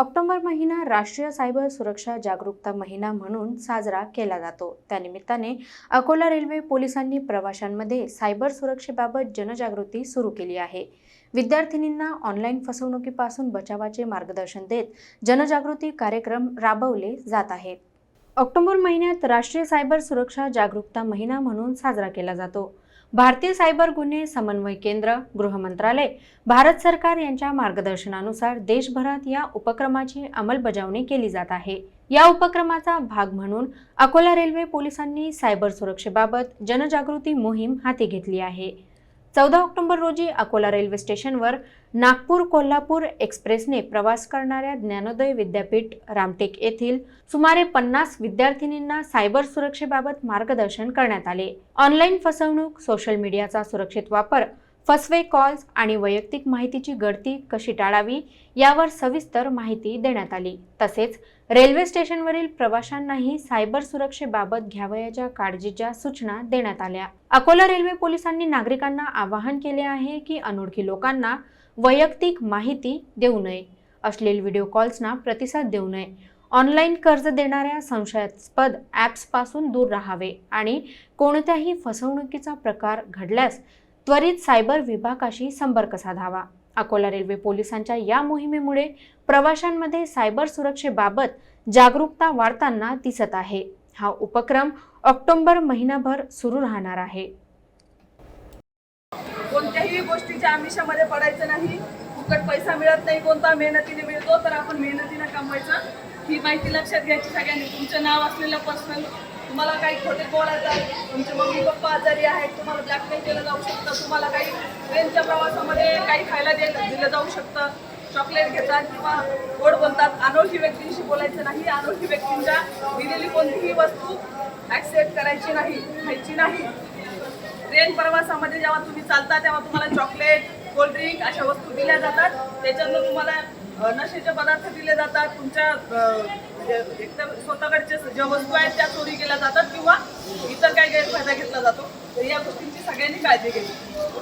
October महिना राष्ट्रीय cyber सुरक्षा जागरूकता महिना म्हणून साजरा केला जातो. त्यानिमित्ताने अकोला रेल्वे पोलिसांनी प्रवाशांमध्ये सायबर सुरक्षेबाबत जनजागृती सुरू केली आहे. विद्यार्थिनींना ऑनलाईन फसवणुकीपासून बचावाचे मार्गदर्शन देत जनजागृती कार्यक्रम राबवले जात आहेत. ऑक्टोबर महिन्यात राष्ट्रीय सायबर सुरक्षा जागरूकता महिना म्हणून साजरा केला जातो. भारतीय सायबर गुन्हे समन्वय केंद्र गृह मंत्रालय भारत सरकार यांच्या मार्गदर्शनानुसार देशभरात या उपक्रमाची अंमलबजावणी केली जात आहे. या उपक्रमाचा भाग म्हणून अकोला रेल्वे पोलिसांनी सायबर सुरक्षेबाबत जनजागृती मोहीम हाती घेतली आहे. चौदा ऑक्टोबर रोजी अकोला रेल्वे स्टेशनवर नागपूर कोल्हापूर एक्सप्रेसने प्रवास करणाऱ्या ज्ञानोदय विद्यापीठ रामटेक येथील सुमारे पन्नास विद्यार्थिनींना सायबर सुरक्षेबाबत मार्गदर्शन करण्यात आले. ऑनलाईन फसवणूक सोशल मीडियाचा सुरक्षित वापर फसवे कॉल्स आणि वैयक्तिक माहितीची गळती कशी टाळावी यावर सविस्तर माहिती देण्यात आली. तसेच रेल्वे स्टेशनवरील प्रवाशांनाही सायबर सुरक्षेबाबत घ्यावयाच्या काळजीच्या सूचना देण्यात आल्या. अकोला रेल्वे पोलिसांनी नागरिकांना आवाहन केले आहे की अनोळखी लोकांना वैयक्तिक माहिती देऊ नये. अश्लील व्हिडिओ कॉल्सना प्रतिसाद देऊ नये. ऑनलाईन कर्ज देणाऱ्या संशयास्पद ॲप्सपासून दूर राहावे आणि कोणत्याही फसवणुकीचा प्रकार घडल्यास त्वरित सायबर विभागाशी संपर्क साधावा. अकोला रेल्वे पोलिसांच्या या मोहिमेमुळे प्रवाशांमध्ये सायबर सुरक्षेबाबत जागरूकता वाढताना दिसत आहे. हा उपक्रम ऑक्टोबर महिनाभर सुरू राहणार आहे. कोणत्याही गोष्टीच्या आमिषामध्ये पडायचं नाही. फुकट पैसा मिळत नाही कोणता मेहनतीने मिळतो तर आपण मेहनतीनं कमवायचं. ही माहिती लक्षात घ्यायची सगळ्यांनी. तुमचं नाव असलेलं पर्सनल तुम्हाला काही खोटे बोलायचं तुमचे मम्मी पप्पा आजारी आहेत तुम्हाला ब्लॅकमेल केलं जाऊ शकतं तुम्हाला काही ट्रेनच्या प्रवासामध्ये काही खायला दिलं दिलं जाऊ शकतं. चॉकलेट घेतात किंवा गोड बोलतात. अनोळखी व्यक्तींशी बोलायचं नाही. अनोळखी व्यक्तींच्या दिलेली कोणतीही वस्तू ॲक्सेप्ट करायची नाही खायची नाही. ट्रेन प्रवासामध्ये जेव्हा तुम्ही चालता तेव्हा तुम्हाला चॉकलेट कोल्ड्रिंक अशा वस्तू दिल्या जातात. त्याच्यातनं तुम्हाला नशेचे पदार्थ दिले जातात तुमच्या म्हणजे एकतर म्हणजे स्वतःकडचे ज्या वस्तू आहेत त्या चोरी केल्या जातात किंवा इतर काही गैरफायदा घेतला जातो तर या गोष्टींची सगळ्यांनी काळजी घ्यायची